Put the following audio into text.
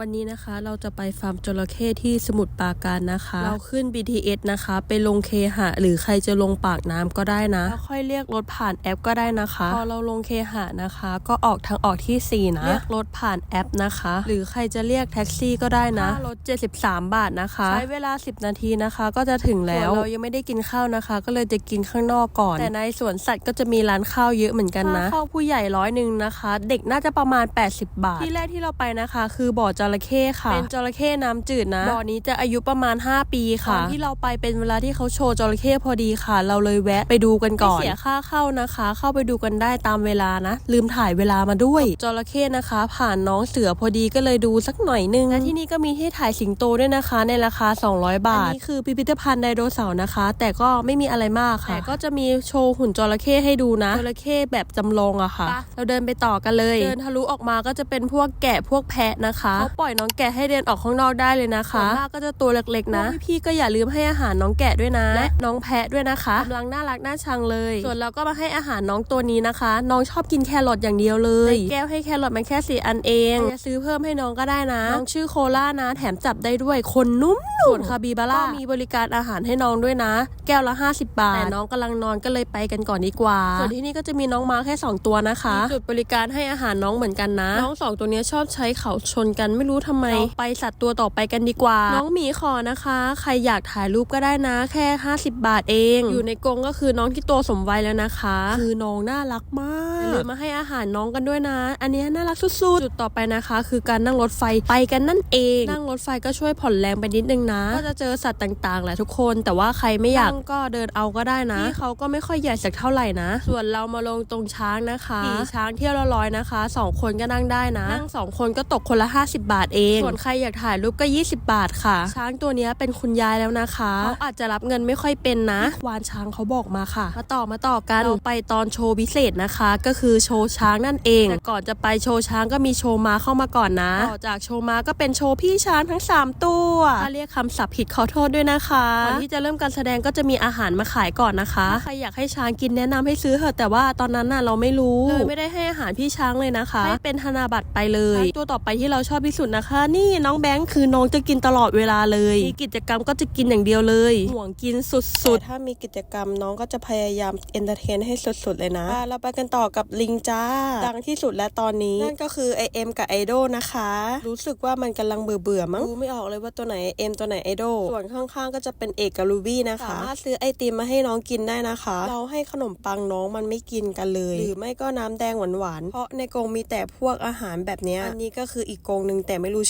วันนี้นะคะเราจะไปฟาร์มจระเข้ที่สมุทรปราการนะคะ เราขึ้น BTS นะคะ ไปลงเคหะ หรือใครจะลงปากน้ำก็ได้นะแล้วค่อยเรียกรถผ่านแอปก็ได้นะคะ พอเราลงเคหะนะคะ ก็ออกทางออกที่ 4 นะ เรียกรถผ่านแอปนะคะ หรือใครจะเรียกแท็กซี่ก็ได้นะค่ารถ73 บาทนะคะ ใช้เวลา 10 นาทีนะคะ ก็จะถึงแล้วส่วนเรายังไม่ได้กินข้าวนะคะ ก็เลยจะกินข้างนอกก่อน แต่ในสวนสัตว์ก็จะมีร้านข้าวเยอะเหมือนกันนะข้าวผู้ใหญ่ร้อยหนึ่งนะคะ เด็กน่าจะประมาณ 80 บาท ที่แรกที่เราไปนะคะ คือบ่อจระเข้ค่ะ เป็นจระเข้น้ำจืดนะบ่อนี้จะอายุประมาณ 5 ปีค่ะตอนที่เราไปเป็นเวลาที่เขาโชว์จระเข้พอดีค่ะ เราเลยแวะไปดูกันก่อนไม่เสียค่าเข้านะคะ เข้าไปดูกันได้ตามเวลานะ ลืมถ่ายเวลามาด้วยจระเข้นะคะ ผ่านน้องเสือพอดีก็เลยดูสักหน่อยนึงและที่นี่ก็มีที่ถ่ายสิงโตด้วยนะคะ ในราคา 200 บาทอันนี้คือพิพิธภัณฑ์ไดโนเสาร์นะคะ แต่ก็ไม่มีอะไรมากค่ะแต่ก็จะมีโชว์หุ่นจระเข้ให้ดูนะจระเข้แบบจำลองอะค่ะ เราเดินไปต่อกันเลย เดินทะลุออกมาก็จะเป็นพวกแกะพวกแพะนะคะเขาปล่อยน้องแกะให้เดินออกข้างนอกได้เลยนะคะส่วนมากก็จะตัวเล็กๆนะพี่ๆก็อย่าลืมให้อาหารน้องแกะด้วยนะ และน้องแพะด้วยนะคะกำลังน่ารักน่าชังเลย ส่วนเราก็มาให้อาหารน้องตัวนี้นะคะ น้องชอบกินแครอทอย่างเดียวเลยแก้วให้แครอทมันแค่สี่อันเองจะซื้อเพิ่มให้น้องก็ได้นะน้องชื่อโคล่านะ แถมจับได้ด้วยคนนุ่มๆส่วนคาบิบาร่ามีบริการอาหารให้น้องด้วยนะ แก้วละ 50 บาทแต่น้องกำลังนอนก็เลยไปกันก่อนดีกว่าส่วนที่นี่ก็จะมีน้องม้าแค่ 2 ตัวนะคะมีจุดบริการให้อาหารน้องเหมือนกันนะ น้องสองตัวเนี้ยชอบใช้เขาชนกันไม่รู้ทำไมเราไปสัตว์ตัวต่อไปกันดีกว่า น้องหมีขอนะคะ ใครอยากถ่ายรูปก็ได้นะแค่ 50 บาทเอง อยู่ในกรงก็คือน้องที่โตสมวัยแล้วนะคะ คือน้องน่ารักมากอย่าลืมมาให้อาหารน้องกันด้วยนะ อันเนี้ยน่ารักสุดๆจุดต่อไปนะคะ คือการนั่งรถไฟไปกันนั่นเอง นั่งรถไฟก็ช่วยผ่อนแรงไปนิดนึงนะ ก็จะเจอสัตว์ต่างๆแหละทุกคน แต่ว่าใครไม่อยากนั่งก็เดินเอาก็ได้นะที่เขาก็ไม่ค่อยใหญ่สักเท่าไหร่นะ ส่วนเรามาลงตรงช้างนะคะขี่ช้างเที่ยวละร้อยนะคะสองคนก็นั่งได้นะ นั่งสองคนก็ตกคนละ 50 บาทเอง ส่วนใครอยากถ่ายรูปก็ 20 บาทค่ะ ช้างตัวเนี้ยเป็นคุณยายแล้วนะคะเขาอาจจะรับเงินไม่ค่อยเป็นนะควานช้างเขาบอกมาค่ะ มาต่อมาต่อกันเราไปตอนโชว์พิเศษนะคะ ก็คือโชว์ช้างนั่นเองแต่ก่อนจะไปโชว์ช้างก็มีโชว์ม้าเข้ามาก่อนนะต่อจากโชว์ม้าก็เป็นโชว์พี่ช้างทั้ง 3 ตัวถ้าเรียกคำศัพท์ผิดขอโทษด้วยนะคะก่อนที่จะเริ่มการแสดงก็จะมีอาหารมาขายก่อนนะคะถ้าใครอยากให้ช้างกินแนะนำให้ซื้อเถอะแต่ว่าตอนนั้นน่ะเราไม่รู้เลยไม่ได้ให้อาหารพี่ช้างเลยนะคะให้เป็นธนาบัตรไปเลยช้างตัวต่อไปที่เราชอบที่สุดนะคะ นี่น้องแบงค์คือน้องจะกินตลอดเวลาเลย มีกิจกรรมก็จะกินอย่างเดียวเลยห่วงกินสุดๆ ถ้ามีกิจกรรมน้องก็จะพยายามเอนเตอร์เทนให้สุดๆเลยนะะเราไปกันต่อกับลิงจ้า ดังที่สุดและตอนนี้ นั่นก็คือไอเอ็มกับไอโดนะคะ รู้สึกว่ามันกำลังเบื่อเบื่อๆมั้งดูไม่ออกเลยว่าตัวไหนเอ็มตัวไหนไอโดส่วนข้างๆ ก็จะเป็นเอกกับลูบี้นะคะสามารถซื้อไอติมมาให้น้องกินได้นะคะ เราให้ขนมปังน้องมันไม่กินกันเลย หรือไม่ก็น้ำแดงหวานๆเพราะในกรงมีแต่พวกอาหารแบบนี้อันนี้ก็คืออีกกรงหนึ่งแต่ไม่รู้